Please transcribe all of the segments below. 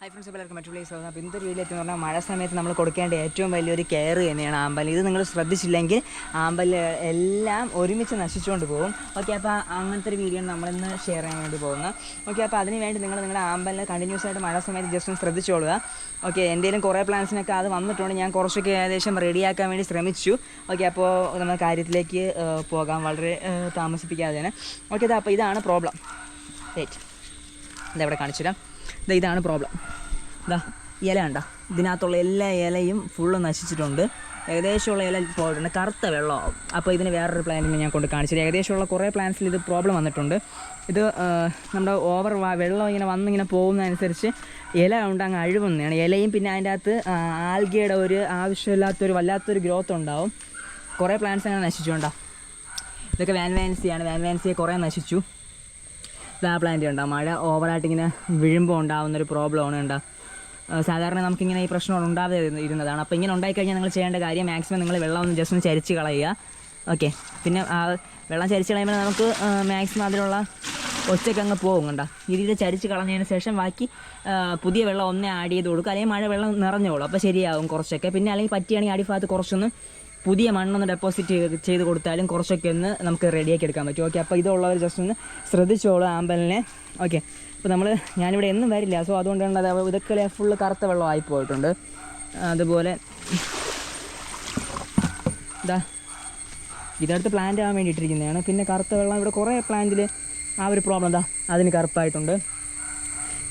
Hi friends എല്ലാവർക്കും മറ്റുള്ള സ്വാഗതം. അപ്പോൾ ഇന്നത്തെ വീഡിയോ എന്ന് പറഞ്ഞാൽ മഴ സമയത്ത് നമ്മൾ കൊടുക്കേണ്ട ഏറ്റവും വലിയൊരു കെയർ തന്നെയാണ് ആമ്പൽ. ഇത് നിങ്ങൾ ശ്രദ്ധിച്ചില്ലെങ്കിൽ ആമ്പൽ എല്ലാം ഒരുമിച്ച് നശിച്ചുകൊണ്ട് പോകും. ഓക്കെ അപ്പോൾ അങ്ങനത്തെ ഒരു വീഡിയോ നമ്മളിന്ന് ഷെയർ ചെയ്യാൻ വേണ്ടി പോകുന്നത്. ഓക്കെ അപ്പോൾ അതിന് വേണ്ടി നിങ്ങൾ നിങ്ങളുടെ ആമ്പലിനെ കണ്ടിന്യൂസ് ആയിട്ട് മഴ സമയത്ത് ജസ്റ്റ് ഒന്ന് ശ്രദ്ധിച്ചോളുക. ഓക്കെ എന്തെങ്കിലും കുറേ പ്ലാൻസിനൊക്കെ അത് വന്നിട്ടുണ്ട്. ഞാൻ കുറച്ചൊക്കെ ഏകദേശം റെഡിയാക്കാൻ വേണ്ടി ശ്രമിച്ചു. ഓക്കെ അപ്പോൾ നമ്മൾ കാര്യത്തിലേക്ക് പോകാം. വളരെ താമസിപ്പിക്കാതെ തന്നെ ഓക്കെ അപ്പോൾ ഇതാണ് പ്രോബ്ലം റേറ്റ് ഇതവിടെ കാണിച്ചു തരാം ഇതാണ് പ്രോബ്ലം ഇതാ ഇല ഉണ്ടോ ഇതിനകത്തുള്ള എല്ലാ ഇലയും ഫുള്ള് നശിച്ചിട്ടുണ്ട്. ഏകദേശമുള്ള ഇല പോയിട്ടുണ്ട്. കറുത്ത വെള്ളമാവും അപ്പോൾ ഇതിന് വേറൊരു പ്ലാന്റിന് ഞാൻ കൊണ്ട് കാണിച്ചത് ഏകദേശമുള്ള കുറേ പ്ലാന്റ്സിൽ ഇത് പ്രോബ്ലം വന്നിട്ടുണ്ട്. ഇത് നമ്മുടെ ഓവർ വെള്ളം ഇങ്ങനെ വന്നിങ്ങനെ പോകുന്നതനുസരിച്ച് ഇല ഉണ്ട് അങ്ങ് അഴിവുന്നതാണ്. ഇലയും പിന്നെ അതിന്റെ അകത്ത് ആൽഗയുടെ ഒരു ആവശ്യമില്ലാത്തൊരു വല്ലാത്തൊരു ഗ്രോത്ത് ഉണ്ടാവും. കുറേ പ്ലാന്റ്സ് അങ്ങനെ നശിച്ചുകൊണ്ടാ ഇതൊക്കെ വാൻ വാൻസിയാണ് വാൻ വാൻസിയെ കുറേ നശിച്ചു. ഇതാ പ്ലാന്റ് ഉണ്ടാവും മഴ ഓവറായിട്ട് ഇങ്ങനെ വീഴുമ്പോൾ ഉണ്ടാകുന്നൊരു പ്രോബ്ലമാണ് ഉണ്ടാവും സാധാരണ നമുക്കിങ്ങനെ ഈ പ്രശ്നം ഉണ്ടാകാതെ ഇരുന്നതാണ്. അപ്പോൾ ഇങ്ങനെ ഉണ്ടായിക്കഴിഞ്ഞാൽ നിങ്ങൾ ചെയ്യേണ്ട കാര്യം മാക്സിമം നിങ്ങൾ വെള്ളം ഒന്ന് ജസ്റ്റ് ഒന്ന് ചരിച്ച് കളയുക. ഓക്കെ പിന്നെ വെള്ളം ചരിച്ച് കളയുമ്പോൾ നമുക്ക് മാക്സിമം അതിലുള്ള ഒച്ചയ്ക്ക് അങ്ങ് പോകും കണ്ടോ. ഇതിൽ ചരിച്ച് കളഞ്ഞതിന് ശേഷം ബാക്കി പുതിയ വെള്ളം ഒന്നേ ആഡ് ചെയ്ത് കൊടുക്കുക. അല്ലെങ്കിൽ മഴ വെള്ളം നിറഞ്ഞോളൂ അപ്പോൾ ശരിയാവും കുറച്ചൊക്കെ. പിന്നെ അല്ലെങ്കിൽ പറ്റിയാണെങ്കിൽ അടിഭാഗത്ത് കുറച്ചൊന്ന് പുതിയ മണ്ണൊന്ന് ഡെപ്പോസിറ്റ് ചെയ്ത് കൊടുത്താലും കുറച്ചൊക്കെ ഒന്ന് നമുക്ക് റെഡിയാക്കി എടുക്കാൻ പറ്റും. ഓക്കെ അപ്പോൾ ഇതുള്ളവർ ജസ്റ്റ് ഒന്ന് ശ്രദ്ധിച്ചോളൂ ആമ്പലിനെ ഓക്കെ അപ്പോൾ നമ്മൾ ഞാനിവിടെ എന്നും വരില്ല. സോ അതുകൊണ്ടാണ് അത് ഇതൊക്കെ ഫുള്ള് കറുത്ത വെള്ളമായി പോയിട്ടുണ്ട്. അതുപോലെ ഇതാ ഇതടുത്ത് പ്ലാന്റ് ആവാൻ വേണ്ടിയിട്ടിരിക്കുന്നതാണ്. പിന്നെ കറുത്ത വെള്ളം ഇവിടെ കുറേ പ്ലാന്റിൽ ആ ഒരു പ്രോബ്ലം എന്താ അതിന് കറുപ്പായിട്ടുണ്ട്.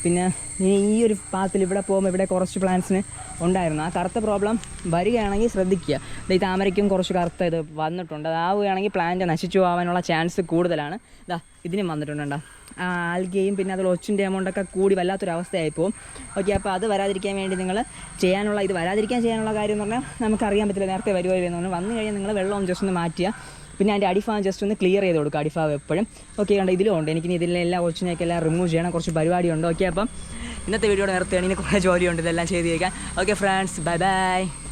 പിന്നെ ഈ ഒരു പാത്തിൽ ഇവിടെ പോകുമ്പോൾ ഇവിടെ കുറച്ച് പ്ലാന്റ്സിന് ഉണ്ടായിരുന്നു. ആ കറുത്ത പ്രോബ്ലം വരികയാണെങ്കിൽ ശ്രദ്ധിക്കുക. ഈ താമരയ്ക്കും കുറച്ച് കറുത്ത ഇത് വന്നിട്ടുണ്ട്. അതാവുകയാണെങ്കിൽ പ്ലാന്റ് നശിച്ചു പോകാനുള്ള ചാൻസ് കൂടുതലാണ്. ഇതാ ഇതിനും വന്നിട്ടുണ്ട് ആൽഗയും പിന്നെ അതിൽ ഒച്ചിന്റെ എമൗണ്ടൊക്കെ കൂടി വല്ലാത്തൊരവസ്ഥയായി പോകും ഓക്കെ അപ്പോൾ അത് വരാതിരിക്കാൻ വേണ്ടി നിങ്ങൾ ചെയ്യാനുള്ള ഇത് വരാതിരിക്കാൻ ചെയ്യാനുള്ള കാര്യം എന്ന് പറഞ്ഞാൽ നമുക്കറിയാൻ പറ്റില്ല. നേരത്തെ വരുമോ വന്നു കഴിഞ്ഞാൽ നിങ്ങൾ വെള്ളം ജസ്റ്റ് ഒന്ന് മാറ്റുക. പിന്നെ അതിന്റെ അടിഭാഗം ജസ്റ്റ് ഒന്ന് ക്ലിയർ ചെയ്ത് കൊടുക്കുക അടിഫാവ് എപ്പോഴും. ഓക്കെ കണ്ട ഇതിലും ഉണ്ട്. എനിക്ക് ഇതിലെല്ലാം കൊച്ചിനെയൊക്കെ എല്ലാം റിമൂവ് ചെയ്യണം. കുറച്ച് പരിപാടിയുണ്ട് ഓക്കെ അപ്പം ഇന്നത്തെ വീഡിയോ നിർത്തുകയാണ് ഇനി കുറേ ജോലിയുണ്ട്. ഇതെല്ലാം ചെയ്ത് കഴിക്കാൻ ഓക്കെ ഫ്രണ്ട്സ് ബൈ ബൈ